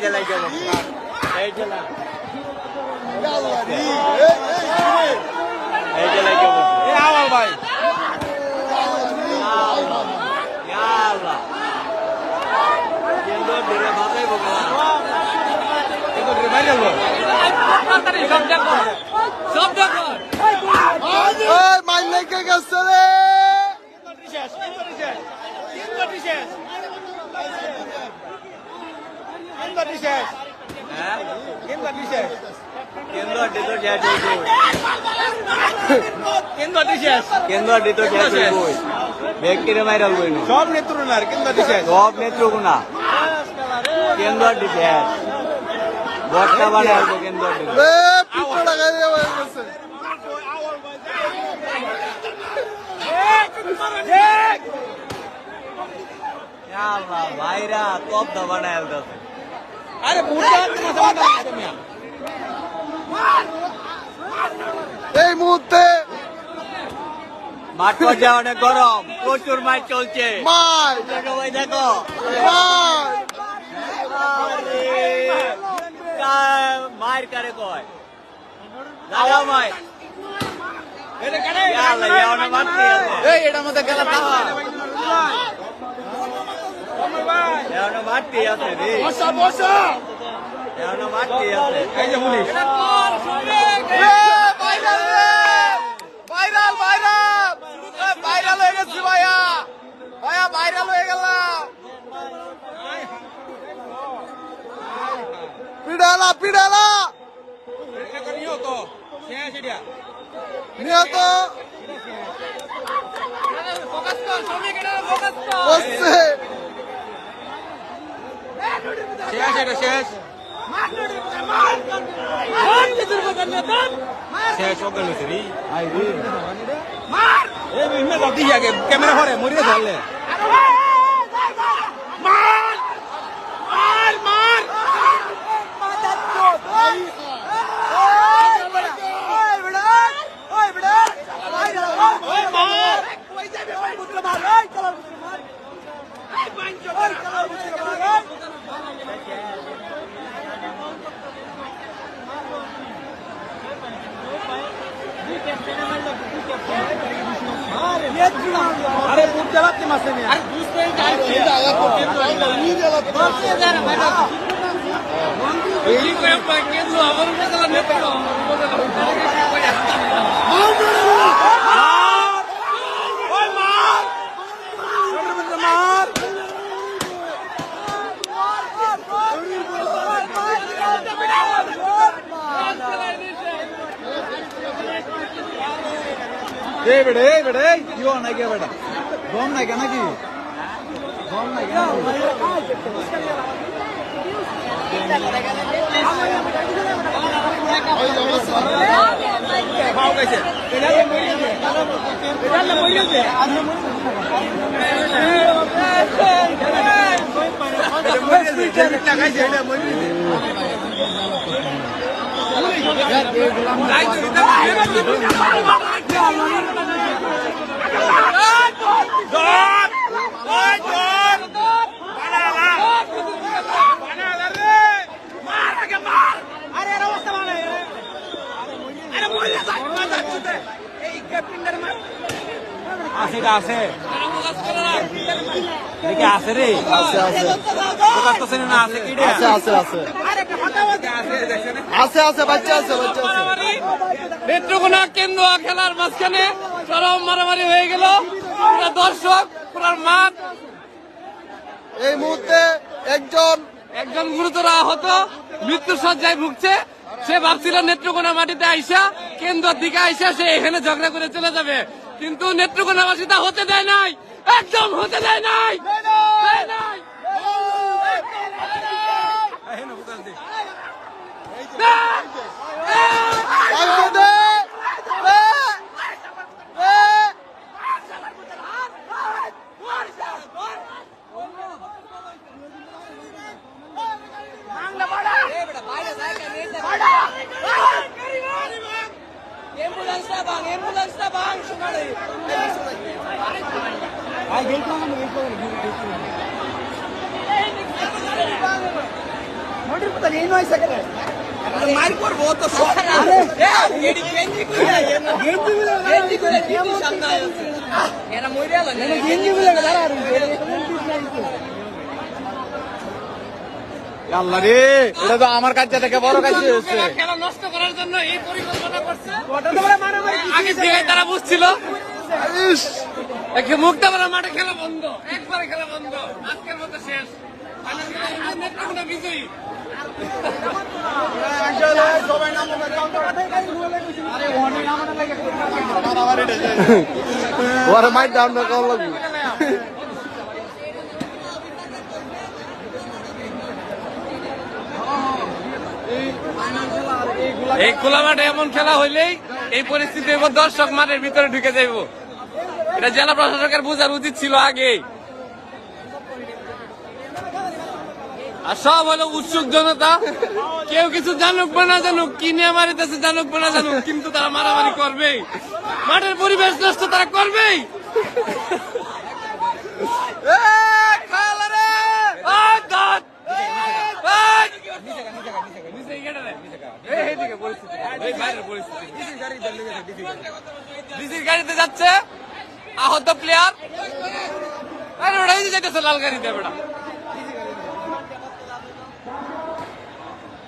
যে লাগে এই না। এই যে লাগে এ আওয়াল ভাই। আল্লাহ কেন্দ্র দিলে ভাবে বগলা এত করে বাইরে গেল ওই মাইল লেগে গেছে। রে হ্যাঁ কেন্দ্র দিত কেন্দ্র দিত শেষ ব্যক্তিরে মাইরাল বইন সব নেত্রনার কিন্তু দিছে সব নেত্রকোনা। কেন্দ্র দিতে বর্ষা বানায় কেন্দ্র ভাইরা তপ দা বানায় আসতেছে আরে এই মুহূর্তে মাঠ পর্যায়ে অনেক গরম প্রচুর মাঠ চলছে। দেখো ভাই দেখো। মায়ের কারে কয়? দাদা এটা মধ্যে গেল ভাইরাল হয়ে গেছি ভাইয়া ভাইয়া ভাইরাল হয়ে গেলাম পিড়ালা পিড়ালা নিহত বসছে শেষ এটা শেষ শেষ ওকে লইছে রে আই রে এ মিমে দাও দিহি আগে ক্যামেরা ঘরে মরিয়ে ধরলে আরে বুট জ্বালাতে মাসে নাই এটা মরিয়ে দে এটা মরিয়ে দে এটা গাইছে এটা মরিয়ে দে আছে আছে দেখি আছে রে আছে আছে। প্রকাশ তো না আছে রে? আছে আছে আছে। আছে আছে বাচ্চা আছে বাচ্চা আছে। নেত্রকোনা কেন্দ্র খেলার মাঝখানে চরম মারামারি হয়ে গেল। পুরা দর্শক পুরা মাঠ। এই মুহূর্তে একজন একজন গুরুতর আহত মৃত্যু সজ্জায় ভুগছে। সে ভাবছিল নেত্রকোনা মাটিতে আইসা কেন্দ্র দিকে আইসা সে এখানে ঝগড়া করে চলে যাবে। কিন্তু নেত্রকোনাবাসী তা হতে দেয় নাই। একদম হতে দেয় নাই। ನೋಡ್ರಿ ಪುತ್ತಾ ಏನು ವಯಸ್ಸಾಗಲ್ಲ মার করব তো এরা মরে আল্লাহ রে এটা তো আমার কাছে থেকে বড় কাছে হচ্ছে খেলা নষ্ট করার জন্য এই পরিকল্পনা করছে। আগে থেকে তারা বুঝছিল। মাঠে খেলা বন্ধ একবারে খেলা বন্ধ। আজকের মতো শেষ। ওরা মাইট ডাউন না কম লাগবে। এই খোলা মাঠে এমন খেলা হইলেই এই পরিস্থিতি দর্শক মাঠের ভিতরে ঢুকে যাইব। এটা জেলা প্রশাসকের বোঝার উচিত ছিল আগেই। আর সব হলো উৎসুক জনতা। কেউ কিছু জানুক বা না জানুক কি নিয়ে মারিতেছে জানুক বা না জানুক কিন্তু তারা মারামারি করবেই। মাঠের পরিবেশ নষ্ট তারা করবেই। গাড়িতে যাচ্ছে। আহত প্লেয়ার আরে ওটা এই যে যাইতেছে লাল গাড়িতে বেটা মুক্তাপাড়া মাত্র। খোলামেলা মাঠ গেল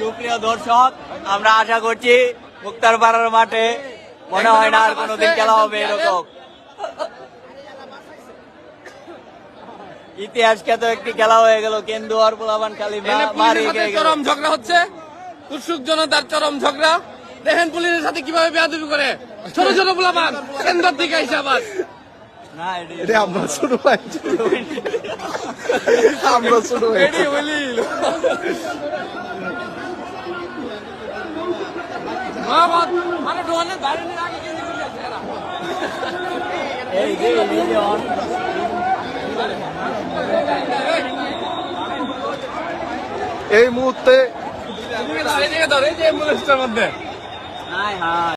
সুপ্রিয় দর্শক আমরা আশা করছি মুক্তার পাড়ার মাঠে মনে হয় না আর কোনোদিন খেলা হবে এরকম। ইতিহাসকে তো একটি খেলা হয়ে গেল কেন্দু আর পোলাবান খালি চরম ঝগড়া হচ্ছে। উৎসুক জনতার চরম ঝগড়া। দেখেন পুলিশের সাথে কীভাবে বেয়াদবি করে। ছোট ছোট পোলাপান কেন্দ্র থেকে আইসা আবার। না এটি এটা আমরা শুরু আমরা শুরু ভাই এটি বলিল মহাবাদ মানে ডোয়ানের বাইরে নিয়ে আগে কেন্দ্র করে আছে এরা। এই মুহূর্তে মধ্যে। High high